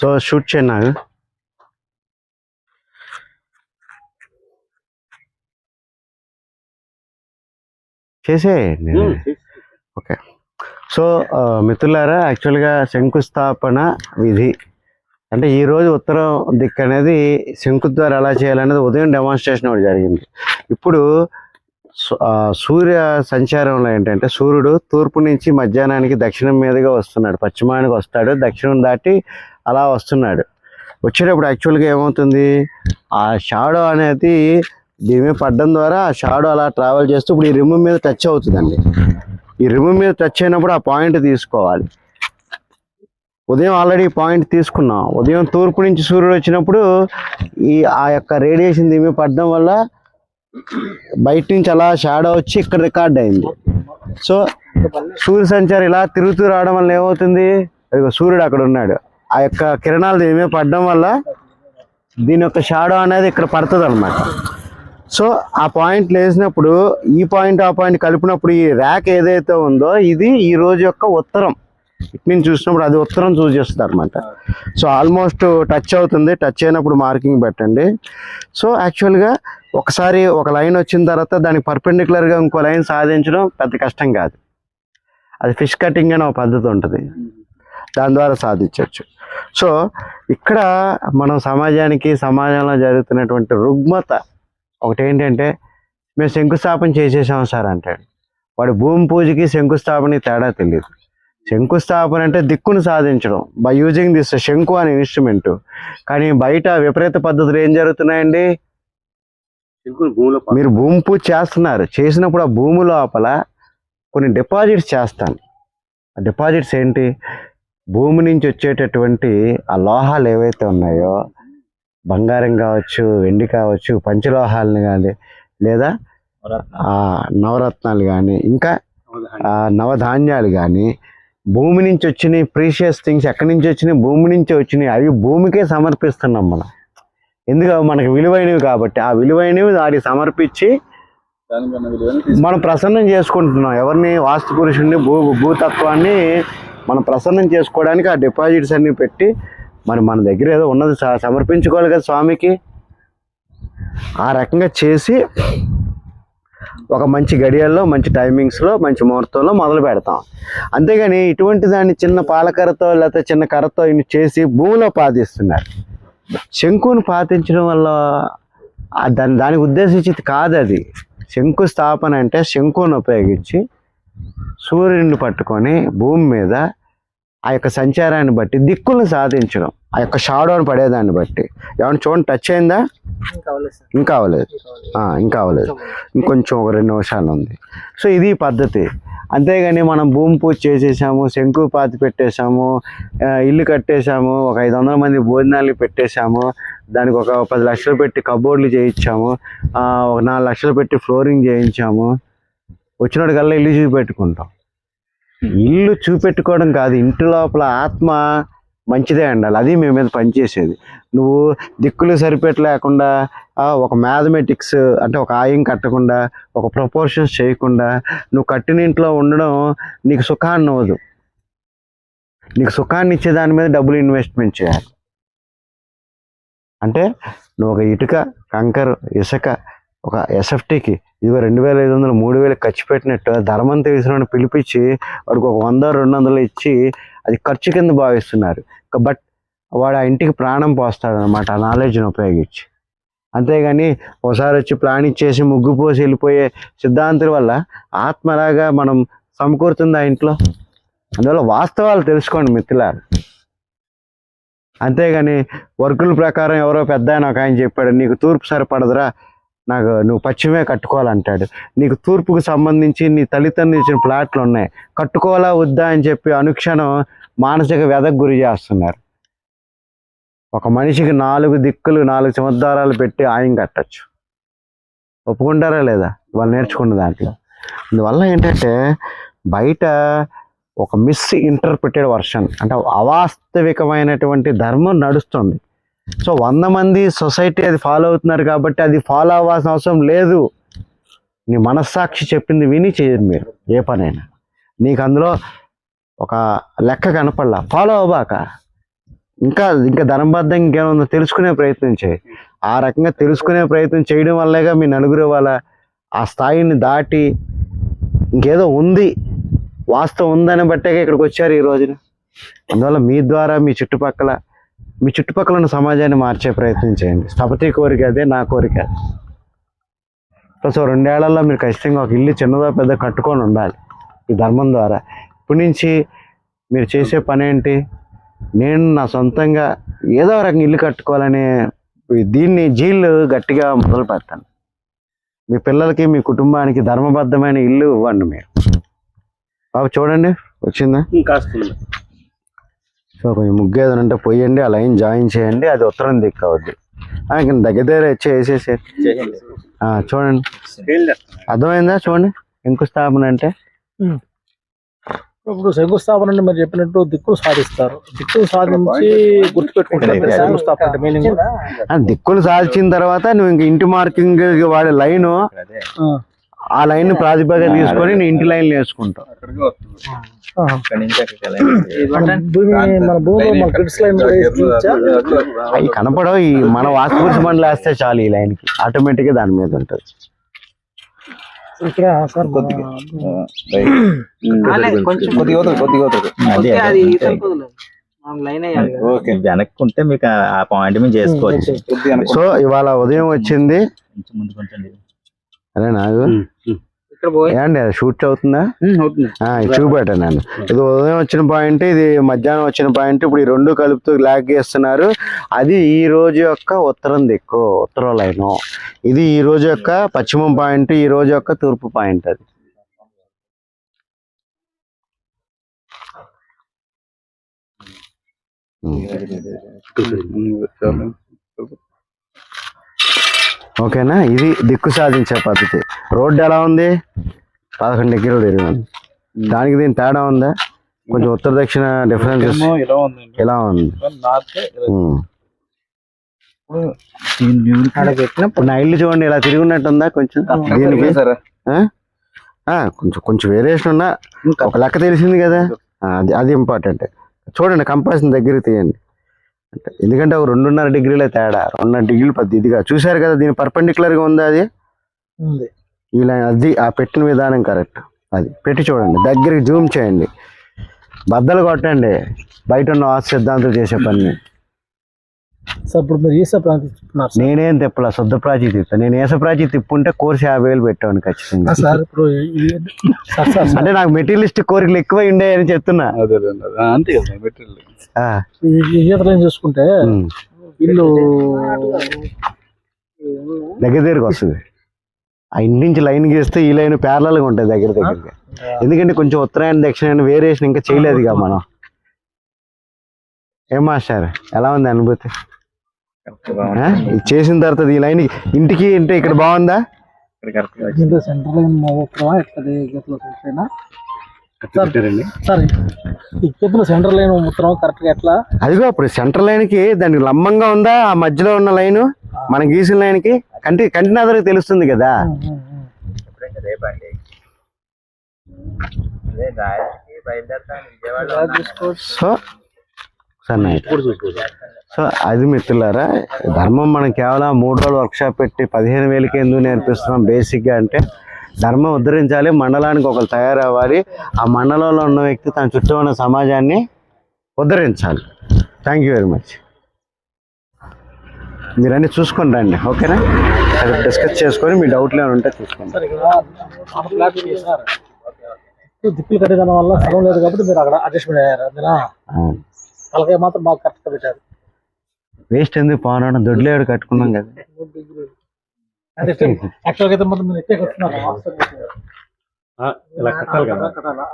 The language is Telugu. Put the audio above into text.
సో షూట్ చేయండి నాకు చేసే ఓకే సో మిత్రులారా యాక్చువల్గా శంకుస్థాపన విధి. అంటే ఈ రోజు ఉత్తరం దిక్కు అనేది శంకు ద్వారా ఎలా చేయాలనేది ఉదయం డెమాన్స్ట్రేషన్ ఒకటి జరిగింది. ఇప్పుడు సూర్య సంచారంలో ఏంటంటే సూర్యుడు తూర్పు నుంచి మధ్యాహ్నానికి దక్షిణం మీదుగా వస్తున్నాడు. పశ్చిమానికి వస్తాడు. దక్షిణం దాటి అలా వస్తున్నాడు. వచ్చేటప్పుడు యాక్చువల్గా ఏమవుతుంది? ఆ షాడో అనేది దీని మీద పడడం ద్వారా ఆ షాడో అలా ట్రావెల్ చేస్తూ ఇప్పుడు ఈ రిమ్ మీద టచ్ అవుతుందండి. ఈ రిమ్ మీద టచ్ అయినప్పుడు ఆ పాయింట్ తీసుకోవాలి. ఉదయం ఆల్రెడీ పాయింట్ తీసుకున్నాం. ఉదయం తూర్పు నుంచి సూర్యుడు వచ్చినప్పుడు ఈ ఆ యొక్క రేడియేషన్ దీని మీద పడడం వల్ల బయట నుంచి అలా షాడో వచ్చి ఇక్కడ రికార్డ్ అయింది. సో సూర్య సంచారం ఇలా తిరుగుతూ రావడం వల్ల ఏమవుతుంది? అదిగో సూర్యుడు అక్కడ ఉన్నాడు. ఆ యొక్క కిరణాలు దీని మీద పడడం వల్ల దీని యొక్క షాడో అనేది ఇక్కడ పడుతుంది అనమాట సో ఆ పాయింట్ వేసినప్పుడు ఈ పాయింట్ ఆ పాయింట్ కలిపినప్పుడు ఈ ర్యాక్ ఏదైతే ఉందో ఇది ఈ రోజు యొక్క ఉత్తరం. ఇటు నుంచి చూసినప్పుడు అది ఉత్తరం చూసేస్తుంది అనమాట సో ఆల్మోస్ట్ టచ్ అవుతుంది. టచ్ అయినప్పుడు మార్కింగ్ పెట్టండి. సో యాక్చువల్గా ఒకసారి ఒక లైన్ వచ్చిన తర్వాత దానికి పర్పెండిక్యులర్గా ఇంకో లైన్ సాధించడం పెద్ద కష్టం కాదు. అది ఫిష్ కటింగ్ అనే ఒక పద్ధతి ఉంటుంది. దాని ద్వారా సాధించవచ్చు. సో ఇక్కడ మనం సమాజానికి సమాజంలో జరుగుతున్నటువంటి రుగ్మత ఒకటి ఏంటంటే మేము శంకుస్థాపన చేసేసాం సార్ అంటాడు. వాడు భూమి పూజకి శంకుస్థాపనకి తేడా తెలియదు శంకుస్థాపన అంటే దిక్కును సాధించడం బై యూజింగ్ దిస్ శంకు అనే ఇన్స్ట్రుమెంట్ కానీ బయట విపరీత పద్ధతులు ఏం జరుగుతున్నాయండి? మీరు భూమి పూజ చేస్తున్నారు. చేసినప్పుడు ఆ భూమి లోపల కొన్ని డిపాజిట్స్ చేస్తాను. ఆ డిపాజిట్స్ ఏంటి? భూమి నుంచి వచ్చేటటువంటి ఆ లోహాలు ఏవైతే ఉన్నాయో బంగారం కావచ్చు వెండి కావచ్చు పంచలోహాలను కానీ లేదా ఆ నవరత్నాలు కానీ ఇంకా ఆ నవధాన్యాలు కానీ భూమి నుంచి వచ్చినాయి ప్రీషియస్ థింగ్స్ ఎక్కడి నుంచి వచ్చినాయి భూమి నుంచి వచ్చినాయి అవి భూమికే సమర్పిస్తున్నాం మనం. ఎందుకు? మనకు విలువైనవి కాబట్టి. ఆ విలువైనవి వాటికి సమర్పించి మనం ప్రసన్నం చేసుకుంటున్నాం. ఎవరిని? వాస్తు పురుషుడిని భూ భూతత్వాన్ని మనం ప్రసన్నం చేసుకోవడానికి ఆ డిపాజిట్స్ అన్ని పెట్టి మరి మన దగ్గర ఏదో ఉన్నది సమర్పించుకోవాలి కదా స్వామికి. ఆ రకంగా చేసి ఒక మంచి గడియల్లో మంచి టైమింగ్స్లో మంచి ముహూర్తంలో మొదలు పెడతాం. అంతేగాని ఇటువంటి దాన్ని చిన్న పాలకరతో లేకపోతే చిన్న కర్రతో ఇన్ని చేసి భూమిలో పాతిస్తున్నారు. శంకుని పాతించడం వల్ల దాని దానికి ఉద్దేశించి కాదు అది శంకుస్థాపన అంటే శంకుని ఉపయోగించి సూర్యుడిని పట్టుకొని భూమి మీద ఆ యొక్క సంచారాన్ని బట్టి దిక్కులను సాధించడం ఆ యొక్క షాడోని పడేదాన్ని బట్టి. ఏమన్నా చూడండి టచ్ అయిందా? ఇంకా అవ్వలేదు ఇంకా అవ్వలేదు. ఇంకొంచెం ఒక రెండు నిమిషాలు ఉంది. సో ఇది పద్ధతి. అంతేగాని మనం భూమి పూజ చేసేసాము శంకు పాతి పెట్టేశాము ఇల్లు కట్టేశాము ఒక ఐదు వందల మంది భోజనాలు పెట్టేశాము దానికి ఒక పది లక్షలు పెట్టి కబోర్డ్లు చేయించాము ఒక నాలుగు లక్షలు పెట్టి ఫ్లోరింగ్ చేయించాము వచ్చినోడు కల్లా ఇల్లు చూపెట్టుకుంటాం. ఇల్లు చూపెట్టుకోవడం కాదు ఇంటి లోపల ఆత్మ మంచిదే ఉండాలి అది మీ మీద పనిచేసేది. నువ్వు దిక్కులు సరిపెట్ట లేకుండా ఒక మ్యాథమెటిక్స్ అంటే ఒక ఆయం కట్టకుండా ఒక ప్రపోర్షన్స్ చేయకుండా నువ్వు కట్టిన ఇంట్లో ఉండడం నీకు సుఖాన్ని అవ్వదు నీకు సుఖాన్ని ఇచ్చే దాని మీద డబ్బులు ఇన్వెస్ట్మెంట్ చేయాలి. అంటే నువ్వు ఒక ఇటుక కంకర ఇసుక ఒక ఎస్ఎఫ్టీకి ఇదిగో రెండు వేల ఐదు వందలు మూడు వేలు ఖర్చు పెట్టినట్టు ధర్మం తెలిసిన పిలిపించి వాడికి ఒక వంద రెండు వందలు ఇచ్చి అది ఖర్చు కింద భావిస్తున్నారు. బట్ వాడు ఆ ఇంటికి ప్రాణం పోస్తాడు అనమాట ఆ నాలెడ్జ్ని ఉపయోగించి. అంతేగాని ఒకసారి వచ్చి ప్లాన్ ఇచ్చేసి ముగ్గు పోసి వెళ్ళిపోయే సిద్ధాంతుల వల్ల ఆత్మలాగా మనం సమకూరుతుంది ఆ ఇంట్లో? అందువల్ల వాస్తవాలు తెలుసుకోండి మిత్రులారు. అంతేగాని వర్కుల ప్రకారం ఎవరో పెద్ద ఆయన ఒక ఆయన చెప్పాడు నీకు తూర్పు సరిపడదురా నాకు నువ్వు పశ్చిమే కట్టుకోవాలంటాడు. నీకు తూర్పుకు సంబంధించి నీ తల్లిదండ్రులు ఇచ్చిన ప్లాట్లు ఉన్నాయి కట్టుకోవాలా వద్దా అని చెప్పి అనుక్షణం మానసిక వ్యధకు గురి చేస్తున్నారు. ఒక మనిషికి నాలుగు దిక్కులు నాలుగు సముద్రాలు పెట్టి ఆయం కట్టచ్చు. ఒప్పుకుంటారా లేదా? వాళ్ళు నేర్చుకున్న దాంట్లో. అందువల్ల ఏంటంటే బయట ఒక మిస్ ఇంటర్ప్రిటెడ్ వర్షన్ అంటే అవాస్తవికమైనటువంటి ధర్మం నడుస్తుంది. సో వంద మంది సొసైటీ అది ఫాలో అవుతున్నారు కాబట్టి అది ఫాలో అవ్వాల్సిన అవసరం లేదు. నీ మనస్సాక్షి చెప్పింది విని చేయరు మీరు ఏ పనైనా. నీకు అందులో ఒక లెక్క కనపడలా ఫాలో అవ్వబాక ఇంకా ఇంకా ధనబద్ధం ఇంకేముందో తెలుసుకునే ప్రయత్నం చేయి. ఆ రకంగా తెలుసుకునే ప్రయత్నం చేయడం వల్లేగా మీ నలుగురు వాళ్ళ ఆ స్థాయిని దాటి ఇంకేదో ఉంది వాస్తవం ఉందని బట్టే ఇక్కడికి వచ్చారు ఈ రోజున. అందువల్ల మీ ద్వారా మీ చుట్టుపక్కల మీ చుట్టుపక్కల ఉన్న సమాజాన్ని మార్చే ప్రయత్నం చేయండి. స్థపతి కోరిక అదే నా కోరిక ప్లస్ సో రెండేళ్ళలో మీరు ఖచ్చితంగా ఒక ఇల్లు చిన్నదో పెద్ద కట్టుకొని ఉండాలి. ఈ ధర్మం ద్వారా. ఇప్పటి నుంచి మీరు చేసే పని ఏంటి? నేను నా సొంతంగా ఏదో రకంగా ఇల్లు కట్టుకోవాలనే దీన్ని జీళ్ళు గట్టిగా మొదలు పెడతాను. మీ పిల్లలకి మీ కుటుంబానికి ధర్మబద్ధమైన ఇల్లు ఇవ్వండి మీరు. బాబు చూడండి వచ్చిందా? కాస్తుంది సో కొంచెం ముగ్గు ఏదైనా ఉంటే పోయండి ఆ లైన్ జాయిన్ చేయండి అది ఉత్తరం దిక్కు అవుద్ది. ఆ, ఇంక దగ్గర దగ్గర వచ్చి వేసేసి చూడండి. అర్థమైందా? చూడండి. శంకుస్థాపన అంటే? ఇప్పుడు శంకుస్థాపన అంటే మీరు చెప్పినట్టు దిక్కులు సాధిస్తారు. దిక్కులు సాధించి గుర్తుపెట్టుకుంటారు శంకుస్థాపన అంటే మీనింగ్ ఆ దిక్కులు సాల్చిన తర్వాత నువ్వు ఇంక ఇంటి మార్కింగ్ వాడే లైన్ ఆ లైన్ ప్రాతిపదిక తీసుకొని నీ ఇంటి లైన్ వేసుకుంటావు అక్కడికి వస్తుంది. మన భూమి మన భూమిలో మన కిడ్స్ లైన్ కూడా వేసి ఇచ్చా? అవి కనపడవు ఈ మన వాస్తు పురుష మండలి వేస్తే చాలు ఈ లైన్కి. ఆటోమేటిక్గా దాని మీద ఉంటుంది. వెనక్కుంటే మీకు ఆ- పాయింట్ మీద చేసుకోవచ్చు. సో ఇవాళ ఉదయం వచ్చింది అరే పోయి. ఏమండి అది షూట్ అవుతుందా అవుతుంది. ఆ, ఇది చూపెట్టాను నేను ఇది ఉదయం వచ్చిన పాయింట్ ఇది మధ్యాహ్నం వచ్చిన పాయింట్ ఇప్పుడు ఈ రెండు కలుపుతూ లాగ్ చేస్తున్నారు. అది ఈ రోజు యొక్క ఉత్తరం దిక్కు ఉత్తర లైను. ఇది ఈ రోజు యొక్క పశ్చిమం పాయింట్ ఈ రోజు యొక్క తూర్పు పాయింట్ అది. ఓకేనా? ఇది దిక్కు సాధించే పద్ధతి. రోడ్డు ఎలా ఉంది? పదకొండు డిగ్రీలు తిరిగింది దానికి దీని తేడా ఉందా? కొంచెం ఉత్తర దక్షిణ ఇలా ఉందండి ఎలా ఉంది? నా ఇల్లు చూడండి ఇలా తిరిగి ఉన్నట్టుందా కొంచెం దీనికి? సరే ఆ? ఆ, కొంచెం కొంచెం వేరియేషన్ ఉన్నా ఒక లెక్క తెలిసింది కదా? అది అది ఇంపార్టెంట్ చూడండి కంపారిజన్ దగ్గర తీయండి. ఎందుకంటే ఒక రెండున్నర డిగ్రీల తేడా. రెండున్నర డిగ్రీలు పది ఇదిగా. చూశారు కదా దీని పర్పెండిక్యులర్గా ఉందా అది? లైన్ అది ఆ పెట్టిన విధానం కరెక్ట్. అది పెట్టి చూడండి. దగ్గరికి జూమ్ చేయండి. బద్దలు కొట్టండి. బయట ఉన్న వాస్తు సిద్ధాంతం చేసే పని సార్ ఇప్పుడు మీరు ఈసా సార్. నేనేం తిప్పలా శుద్ధ ప్రాచీ తిప్పా నేను ఏస ప్రాచీ తిప్పుంటే కోర్సు యాభై వేలు పెట్టాను ఖచ్చితంగా. సార్ ఇప్పుడు సార్ సార్ సార్. అంటే నాకు మెటీరియలిస్ట్ కోరికలు ఎక్కువ ఉండే అని చెప్తున్నా అంతే కదా మెటీరియల్ చూసుకుంటే. ఇల్లు దగ్గర దగ్గరికి వస్తుంది. ఆ ఇంటి నుంచి లైన్ గీస్తే ఈ లైన్ ప్యారలల్గా ఉంటుంది దగ్గర దగ్గరగా. ఎందుకంటే కొంచెం ఉత్తరాయణ దక్షిణాయన వేరియేషన్ ఇంకా చేయలేదుగా మనం. ఏం మాస్టర్? ఎలా ఉంది అనుభూతి? చేసిన తర్వాత ఈ లైన్ ఇంటికి అంటే ఇక్కడ బాగుందా? సెంటర్ లైన్ సెంటర్ లైనా కరెక్ట్గా ఎట్లా? అదిగో అప్పుడు సెంటర్ లైన్కి దానికి లంబంగా ఉందా? ఆ మధ్యలో ఉన్న లైన్? మన గీసిన లైన్కి కంటి కంటి నాదరికి తెలుస్తుంది కదా. సో సరే సో అది మిత్రులారా ధర్మం మనం కేవలం మూడు రోజులు వర్క్షాప్ పెట్టి పదిహేను వేలకి ఎందుకు నేర్పిస్తున్నాం బేసిక్గా అంటే ధర్మం ఉద్ధరించాలి మండలానికి ఒకరు తయారవ్వాలి ఆ మండలంలో ఉన్న వ్యక్తి తన చుట్టూ ఉన్న సమాజాన్ని ఉద్ధరించాలి. థ్యాంక్ యూ వెరీ మచ్ మీరన్నీ చూసుకొని రండి ఓకేనా? అది డిస్కస్ చేసుకొని మీ డౌట్లు ఏమైనా ఉంటే చూసుకోండి. దిక్కులు కట్టేదాని వల్ల స్థలం లేదు కాబట్టి మీరు అక్కడ అడ్జస్ట్మెంట్ అయ్యారు అందునా వాళ్ళకి మాత్రం బాగా కరెక్ట్ పెట్టారు. వేస్ట్ ఎందుకు? పోవడం దొడ్లేడు కట్టుకున్నాం కదా. యాక్చువల్గా అయితే మొత్తం కట్టున్నారు ఇలా కట్టాలి కదా. కట్టాలా?